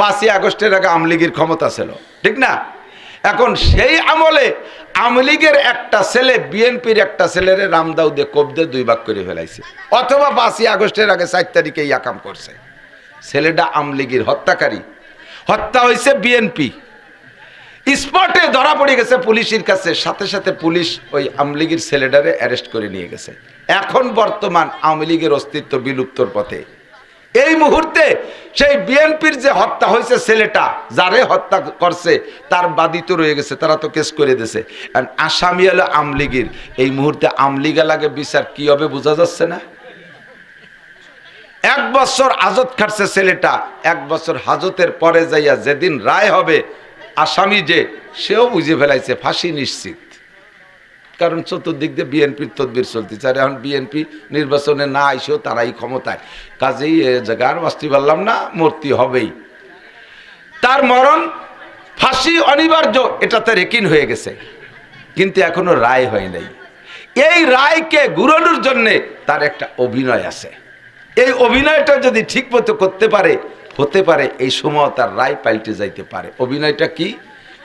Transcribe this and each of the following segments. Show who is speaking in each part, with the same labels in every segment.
Speaker 1: পাঁচই আগস্টের আগে আমলিগির ক্ষমতা ছিল, ঠিক না? এখন সেই আমলে আমলিগের একটা ছেলে, বিএনপির একটা ছেলেরে রামদাউদে কবদে দুই ভাগ করে ফেলাইছে। অথবা পাঁচই আগস্টের আগে চার তারিখে ইয়াকাম করছে। ছেলেটা আমলিগির হত্যাকারী। হত্যা হয়েছে বিএনপি। স্পটে ধরা পড়ে গেছে পুলিশের কাছে, সাথে সাথে পুলিশ ওই আমলিগের ছেলেটারে অ্যারেস্ট করে নিয়ে গেছে। এখন বর্তমান আওয়ামী লীগের অস্তিত্ব বিলুপ্তর পথে। এই মুহূর্তে সেই বিএনপির যে হত্যা হয়েছে ছেলেটা, যারে হত্যা করছে, তার বাদিত রয়ে গেছে, তারা তো কেস করে দিয়েছে। আসামি হলো আমলিগির এই মুহূর্তে আমলিগা লাগে বিচার কি হবে বোঝা যাচ্ছে না? এক বছর হাজত খাটছে ছেলেটা, এক বছর হাজতের পরে যাইয়া যেদিন রায় হবে, আসামি যে, সেও বুঝে ফেলাইছে, ফাঁসি নিশ্চিত। কারণ চতুর্দিক দিয়ে বিএনপির তদবির চলতেছে। আর এখন বিএনপি নির্বাচনে না আইসেও তারাই ক্ষমতায়। কাজেই এ জায়গায় আর পারলাম না, মূর্তি হবেই। তার মরণ ফাঁসি অনিবার্য, এটাতে রেকিন হয়ে গেছে। কিন্তু এখনও রায় হয় নাই। এই রায়কে ঘুরানোর জন্যে তার একটা অভিনয় আছে। এই অভিনয়টা যদি ঠিক মতো করতে পারে, হতে পারে, এই সময় তার রায় পাল্টে যাইতে পারে। অভিনয়টা কি?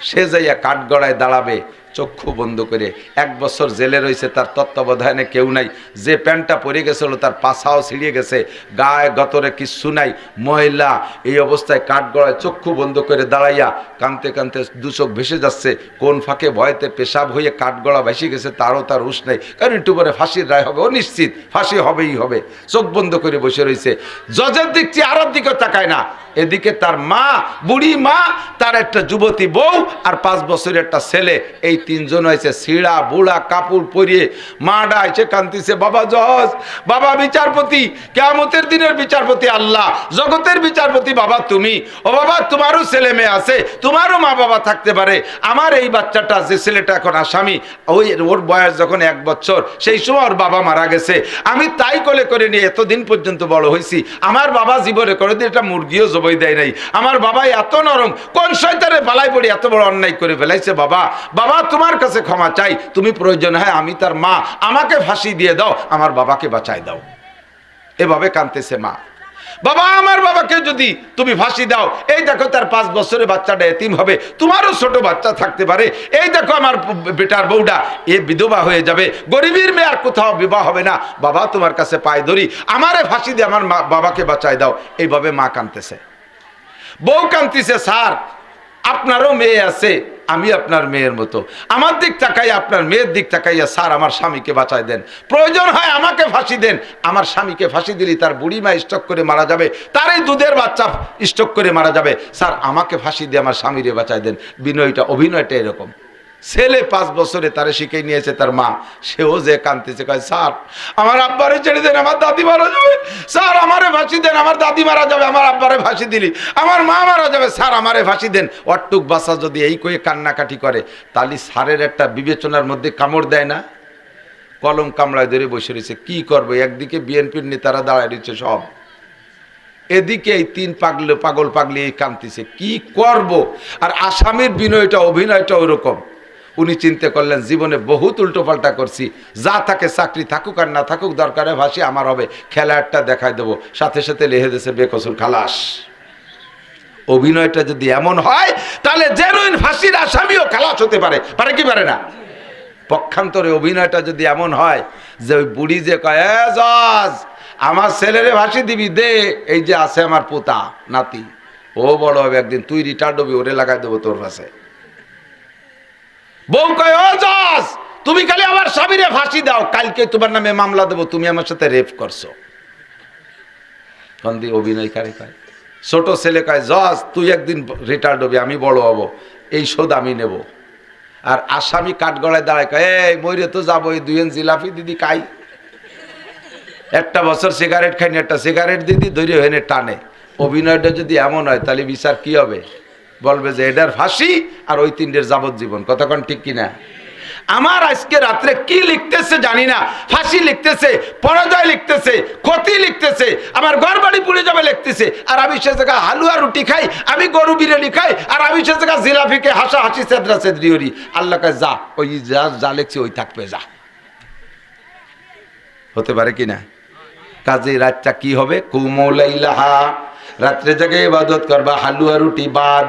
Speaker 1: সে যাইয়া কাঠগড়ায় দাঁড়াবে চক্ষু বন্ধ করে এক বছর জেলে রয়েছে, তার তত্ত্বাবধানে কেউ নাই। যে প্যান্টটা পরে গেছিল, তার পাছাও ছিঁড়িয়ে গেছে, গায়ে গতরে কিচ্ছু নাই। মহিলা এই অবস্থায় কাঠগড়ায় চক্ষু বন্ধ করে দাঁড়াইয়া কানতে কানতে দু চোখ ভেসে যাচ্ছে। কোন ফাঁকে ভয়তে পেশাব হয়ে কাঠগড়া ভেসে গেছে, তারও তার হুশ নেই। কারণ একটু পরে ফাঁসির রায় হবে। ও নিশ্চিত, ফাঁসি হবেই হবে। চোখ বন্ধ করে বসে রয়েছে। জজের দিক চেয়ে আরব দিকে তাকায় না। এদিকে তার মা, বুড়ি মা, তার একটা যুবতী বউ আর পাঁচ বছরের একটা ছেলে, এই তিনজন হয়েছে সিড়া বুড়া কাপড় পরিয়ে, মা ডাইছে কান্তিছে বাবা জজ, বাবা বিচারপতি কেমতের দিনের বিচারপতি আল্লাহ, জগতের বিচারপতি বাবা তুমি। ও বাবা, তোমারও ছেলে মেয়ে আছে, তোমারও মা বাবা থাকতে পারে। আমার এই বাচ্চাটা, যে ছেলেটা এখন আসামি, ওই ওর বয়স যখন এক বছর, সেই সময় ওর বাবা মারা গেছে। আমি তাই কোলে করে নিয়ে এতদিন পর্যন্ত বড় হয়েছি। আমার বাবা জীবনে করে দিয়ে এটা মুরগিও জবাই দেয় নাই। আমার বাবা এত নরম, কোন শয়তারে বালাই পড়ে এত বড় অন্যায় করে ফেলাইছে বাবা? বাবা তোমার কাছে ক্ষমা চাই। তুমি প্রয়োজন হয় আমি তার মা। আমাকে ফাঁসি দিয়ে দাও, আমার বাবাকে বাঁচাই দাও। এভাবে কানতেছে মা। বাবা, আমার বাবাকে যদি তুমি ফাঁসি দাও, এই দেখো তার পাঁচ বছরের বাচ্চাটা এতিম হবে। তোমারও ছোট বাচ্চা থাকতে পারে। এই দেখো আমার বেটার বউটা, এ বিধবা হয়ে যাবে। গরিবীর মেয়ে আর কোথাও বিবাহ হবে না। বাবা, তোমার কাছে পায়ে ধরি। আমারে ফাঁসি দিয়ে আমার বাবাকে বাঁচাই দাও। এইভাবে মা কানতেছে বউ কান্তিছে স্যার। আপনারও মেয়ে আছে, আমি আপনার মেয়ের মতো। আমার দিক তাকাই আপনার মেয়ের দিক তাকাইয়া স্যার আমার স্বামীকে বাঁচাই দেন। প্রয়োজন হয় আমাকে ফাঁসি দেন। আমার স্বামীকে ফাঁসি দিলি তার বুড়ি মা স্টক করে মারা যাবে তার এই দুধের বাচ্চা স্টক করে মারা যাবে। স্যার, আমাকে ফাঁসি দিয়ে আমার স্বামীরে বাঁচাই দেন। বিনয়টা, অভিনয়টা এরকম। ছেলে পাঁচ বছরে তারে শিখে নিয়েছে তার মা। সেও যে কানতেছে কয়, স্যার, আমার আব্বারে ছেড়ে দেন, আমার দাদি মারা যাবে। স্যার, আমারে ফাঁসি দেন, আমার দাদি মারা যাবে, আমার আব্বারে ফাঁসি দিলি। আমার মা মারা যাবে, স্যার, আমারে ফাঁসি দেন। অট্টুক বাসা যদি এই কয়ে কান্নাকাটি করে, তাহলে স্যারের একটা বিবেচনার মধ্যে কামড় দেয় না? কলম কামড়ায় ধরে বসে রয়েছে, কি করবে? একদিকে বিএনপির নেতারা দাঁড়ায় রয়েছে সব। এদিকে এই তিন পাগলে, পাগল পাগলি এই কান্তিছে কি করব? আর আসামির বিনয়টা, অভিনয়টা ওরকম উনি চিন্তা করলেন, জীবনে বহুত উল্টোপাল্টা করছি। যা থাকে চাকরি থাকুক আর না থাকুক, দরকারে ভাসি, আমার হবে। খেলাটা দেখাই দেবো। সাথে সাথে লেহে দেশে বেকসুর খালাস। অভিনয়টা যদি এমন হয়, তাহলে জেনুইন ফাঁসির আসামিও খালাস হতে পারে। পারে কি পারে না? পক্ষান্তরে অভিনয়টা যদি এমন হয়, যে ওই বুড়ি যে কয়, "এ জজ, আমার ছেলেরে ভাসি দিবি, দে, এই যে আছে আমার পোতা, নাতি। ও বড় হবে একদিন, তুই রিটার্ড হবি, ওরে লাগাই দেবো তোর কাছে। বউ কয়, ও জজ, তুমি খালি আমার স্বামীরে ফাঁসি দাও, কালকে তোমার নামে মামলা দেবো, তুমি আমার সাথে রেপ করছ। কন্দি অভিনয় কারে কয়, ছোট ছেলে কয়, জজ, তুই একদিন রিটায়ার্ড হবি, আমি বড় হব, এই শোধ আমি নেব। আর আসামি কাঠগড়ায় দাঁড়ায় কয়, এই ময়ূরে তো যাব, এই দুইজন জিলাপি দিদি খাই একটা বছর সিগারেট খাইনি, একটা সিগারেট দিদি, ধৈর্য হেনে টানে। অভিনয়টা যদি এমন হয়, তাহলে বিচার কি হবে? বলবে যে এটার ফাঁসি আর ওই তিনটের যাবজ্জীবন। কতক্ষণ ঠিক কিনা? আমার আজকে রাত্রে কি লিখতেছে জানি না। ফাঁসি লিখতেছে, পরাজয় লিখতেছে, ক্ষতি লিখতেছে, আমার ঘর বাড়ি পুড়ে যাবে লিখতেছে। আর আমি সে জায়গা হালুয়া রুটি খাই, আমি গরু বিরিয়ানি খাই, আর আমি সে জায়গা জিলাপিকে হাসা হাসি সেদ্রা সেদ্রি হরি আল্লাহ কাছে যা, ওই যা যা লিখছে ওই থাকবে, যা। হতে পারে কি না কাজে রাতটা কি হবে? কুমলাইলাহা রাত্রে জাগে ইবাদত করবা, হালুয়া রুটি বাদ।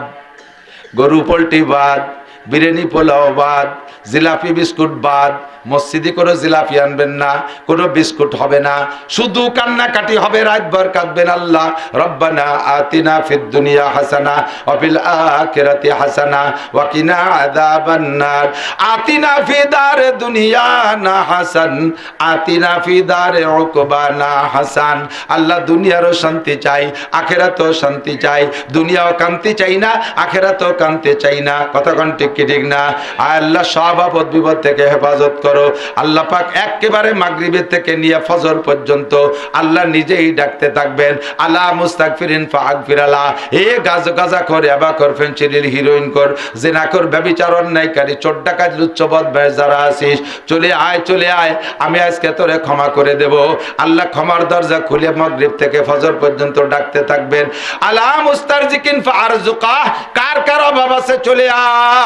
Speaker 1: গরু পোলট্রি বাদ বিরিয়ানি পোলাও বাদ জিলাপি বিস্কুট বাদ মসজিদে কোনো জিলাপি আনবেন না, কোনো বিস্কুট হবে না। শুধু কান্নাকাটি হবে রাতভর কাঁদবেন আল্লাহ। রব্বানা আতিনা ফিদ দুনিয়া হাসানা অফিল আখিরাতি হাসানা ওয়াকিনা আযাবান নার আতিনা ফি দার দুনিয়া না হাসান, আতিনা ফি দার উকবানা হাসান। আল্লাহ দুনিয়ারও শান্তি চাই, আখেরাতেও শান্তি চাই। দুনিয়াও কান্তি চাই না, আখেরাতেও কান্তি চাই না। কতক্ষণ ঠিক কি ঠিক না? আল্লাহ সব আপদ বিপদ থেকে হেফাজত করো। আল্লাহ পাক একেবারে মাগরিবের থেকে নিয়ে ফজর পর্যন্ত আল্লাহ নিজেই ডাকতে থাকবেন। আল্লাহ মুস্তাকফিরিন ফাগফিরালা। এ গাজ গাজা করে আবা কর ফেন্সিডিল হিরোইন কর, জেনা কর, ব্যবিচার অন্যায়কারী চোর ডাকাত লুচ্চবদ ভাই যারা আছিস, চলে আয় চলে আয়, আমি আজকে তোরে ক্ষমা করে দেব। আল্লাহ ক্ষমার দরজা খুলে মাগরিব থেকে ফজর পর্যন্ত ডাকতে থাকবেন। আল্লাহ মুস্তারজিকিন ফারজুকা কার কার অভাব আছে চলে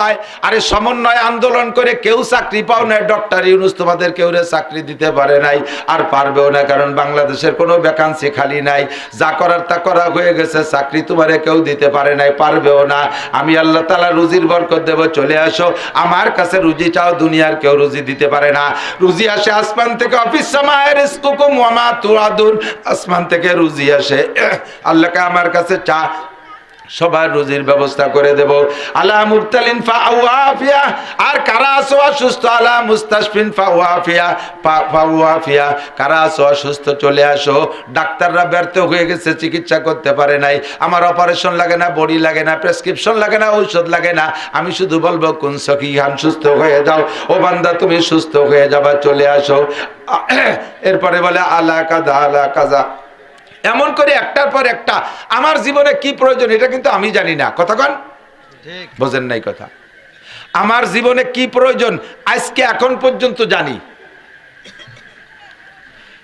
Speaker 1: আয়। আরে সমন্বয় আন্দোলন করে কেউ চাকরি পাও না ডক্টর ইউনুস তোমাদের কেউ চাকরি দিতে পারে নাই, আর পারবেও না, কারণ বাংলাদেশের কোনো ভ্যাকান্সি খালি নাই। যা করার তা করা হয়ে গেছে, চাকরি তোমারে কেউ দিতে পারে নাই, পারবেও না। আমি আল্লাহ তালা রুজির বরকত দেব, চলে আসো। আমার কাছে রুজি চাও, দুনিয়ার কেউ রুজি দিতে পারে না। রুজি আসে আসমান থেকে, অফিস সামায়ের আসমান থেকে রুজি আসে। আল্লাহকে আমার কাছে চা সবার রুজির ব্যবস্থা করে দেব। আলা মুবতালিন ফাওয়াফিয়া আর কারা আসো অসুস্থ? আলা মুস্তাশফিন ফাওয়াফিয়া ফাওয়াফিয়া কারা আসো অসুস্থ? চলে আসো। ডাক্তাররা ব্যর্থ হয়ে গেছে, চিকিৎসা করতে পারে নাই। আমার অপারেশন লাগে না, বড়ি লাগে না, প্রেসক্রিপশন লাগে না, ঔষধ লাগে না। আমি শুধু বলব, কোন সখী খান সুস্থ হয়ে যাও। ও বান্দা, তুমি সুস্থ হয়ে যাবা, চলে আসো। এরপরে বলে, আলা কাদা, আলা কাজা। এমন করে একটার পর একটা আমার জীবনে কি প্রয়োজন এটা কিন্তু আমি জানি না। কথা কন? বোঝেন নাই কথা। আমার জীবনে কি প্রয়োজন আজকে এখন পর্যন্ত জানি।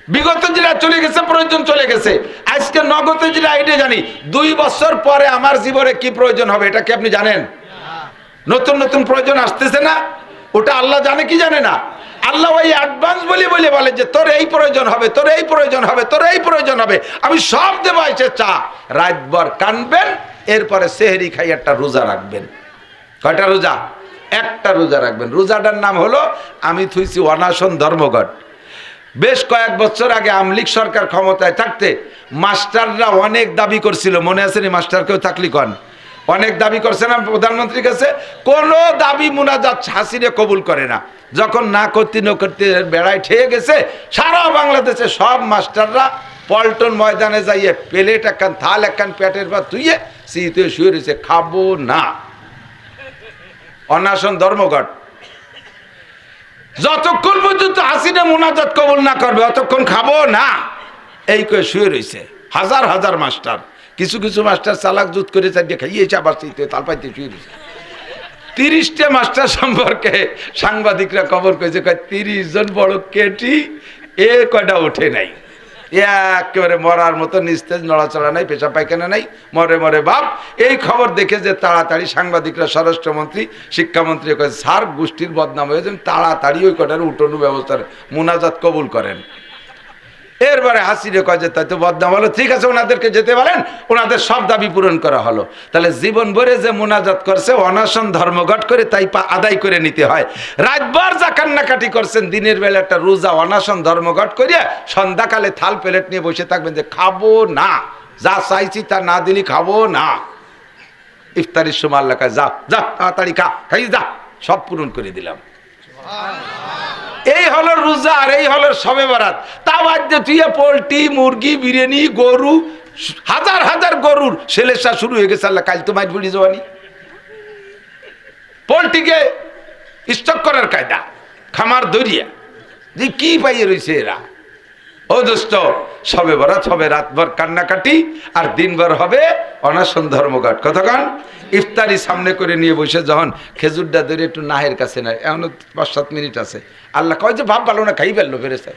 Speaker 1: বিগত যেটা চলে গেছে প্রয়োজন চলে গেছে। আজকে নগদ যেটা এটা জানি দুই বছর পরে আমার জীবনে কি প্রয়োজন হবে এটা কি আপনি জানেন? নতুন নতুন প্রয়োজন আসতেছে না? ওটা আল্লাহ জানে কি জানে না? আল্লাহ ওই অ্যাডভান্স বলে বলে বলে যে, তোর এই প্রয়োজন হবে, তোর এই প্রয়োজন হবে, তোর এই প্রয়োজন হবে। আমি সব দেবো এসে চা রাতভর কানবেন, এরপরে সেহেরি খাই একটা রোজা রাখবেন। কয়টা রোজা? একটা রোজা রাখবেন। রোজাটার নাম হলো, আমি থুইছি অনাশন ধর্মঘট। বেশ কয়েক বছর আগে আমলিক সরকার ক্ষমতায় থাকতে মাস্টাররা অনেক দাবি করছিল, মনে আছে নি মাস্টার কেউ থাকলি কন? অনেক দাবি করছে না প্রধানমন্ত্রীর কাছে, কোনো দাবি মুনাজাত হাসিরে কবুল করে না। যখন না করতে না করতে বেড়ায় ঠেয়ে গেছে, সারা বাংলাদেশে সব মাস্টাররা পল্টন ময়দানে যাইয়ে প্লেট একখান, থাল একখান পেটের বা তুইয়ে সিতে শুয়ে রয়েছে। খাব না। অনাশন ধর্মঘট। যতক্ষণ পর্যন্ত হাসিনে মোনাজাত কবুল না করবে, অতক্ষণ খাব না। এই করে শুয়ে রয়েছে। হাজার হাজার মাস্টার। কিছু কিছু মাস্টার চালাক জুত করে চালিয়ে খাইয়েছে, আবার শীতে তাল পাইতে তিরিশটা মাস্টার সম্পর্কে সাংবাদিকরা খবর করেছে কয়, তিরিশ জন বড় কেটি, এ কয়টা ওঠে নাই। একেবারে মরার মতো নিস্তেজ, নড়াচড়া নাই পেশা পায়খানা নাই, মরে মরে বাপ। এই খবর দেখে যে তাড়াতাড়ি সাংবাদিকরা, স্বরাষ্ট্রমন্ত্রী, শিক্ষামন্ত্রী কয়েছে সার গোষ্ঠীর বদনাম হয়েছে তাড়াতাড়ি ওই কটার উঠোনু ব্যবস্থার মুনাজাত কবুল করেন। এরপরে হাসিরে কয় তাই তো বদনাম হলো। ঠিক আছে, ওনাদেরকে যেতে বলেন। ওনাদের সব দাবি পূরণ করা হলো। তাহলে জীবন ভরে যে মোনাজাত করছে, অনাশন ধর্মঘট করে তাই পা আদায় করে নিতে হয়। রাতবার যা কান্নাকাটি করছেন, দিনের বেলা একটা রোজা, অনাশন ধর্মঘট করিয়া সন্ধ্যাকালে থাল প্লেট নিয়ে বসে থাকবেন যে, খাব না। যা চাইছি তা না দিলি খাব না। ইফতারির সময় আল্লাহ যা যা, তাড়াতাড়ি খা খাই যা। সব পূরণ করে দিলাম। এই হলো রোজা আর এই হলো সবে বারাত। তা বাদ দিয়ে তুই পোলট্রি, মুরগি, বিরিয়ানি, গরু, হাজার হাজার গরুর সেলেসা শুরু হয়ে গেছে আল্লাহ, কাল তো মাইট বুড়ি জবানি। পোলট্রিকে স্টক করার কায়দা, খামার দরিয়া। যে কি পাইয়ে রয়েছে এরা? ও দোস্ত, সবে বরাত হবে রাতভর কান্নাকাটি, আর দিনভর হবে অনাসন ধর্মঘট। কতক্ষণ? ইফতারি সামনে করে নিয়ে বসে যখন খেজুরটা ধরে একটু নাহের কাছে নেয় এমন পাঁচ সাত মিনিট আছে। আল্লাহ কয় যে, ভাব ভালো না, খাই ফেলল ফেরেছে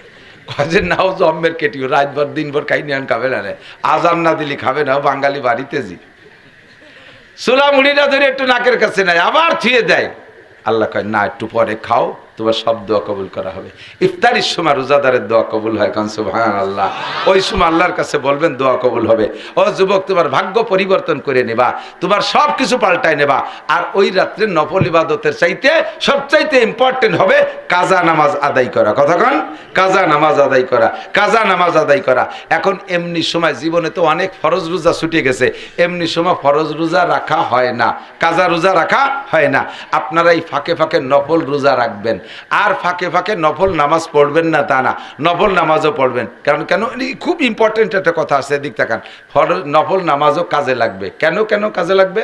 Speaker 1: কয় যে নাও জম্মের কেটিও রাতভর দিনভর খাই নিয়ে খাবে না রে। আজান না দিলি খাবে না বাঙালি বাড়িতে জি। চুলা মুড়িটা ধরে একটু নাকের কাছে নেয়, আবার থুয়ে দেয়। আল্লাহ কয়, না, একটু পরে খাও। তোমার সব দোয়া কবুল করা হবে। ইফতারির সময় রোজাদারের দোয়া কবুল হয়, কারণ সুবহান আল্লাহ ওই সময় আল্লাহর কাছে বলবেন, দোয়া কবুল হবে। ও যুবক, তোমার ভাগ্য পরিবর্তন করে নেবা, তোমার সব কিছু পাল্টায় নেবা। আর ওই রাত্রে নফল ইবাদতের চাইতে সবচাইতে ইম্পর্টেন্ট হবে কাজা নামাজ আদায় করা। কতক্ষণ কাজা নামাজ আদায় করা, কাজা নামাজ আদায় করা। এখন এমনি সময় জীবনে তো অনেক ফরজ রোজা ছুটে গেছে। এমনি সময় ফরজ রোজা রাখা হয় না, কাজা রোজা রাখা হয় না। আপনারা এই ফাঁকে ফাঁকে নফল রোজা রাখবেন। আর ফাঁকে ফাঁকে নফল নামাজ পড়বেন না তা না, নফল নামাজও পড়বেন। কারণ কেন? খুব ইম্পর্টেন্ট একটা কথা আছে, এদিক তাকান। নফল নামাজও কাজে লাগবে। কেন কেন কাজে লাগবে?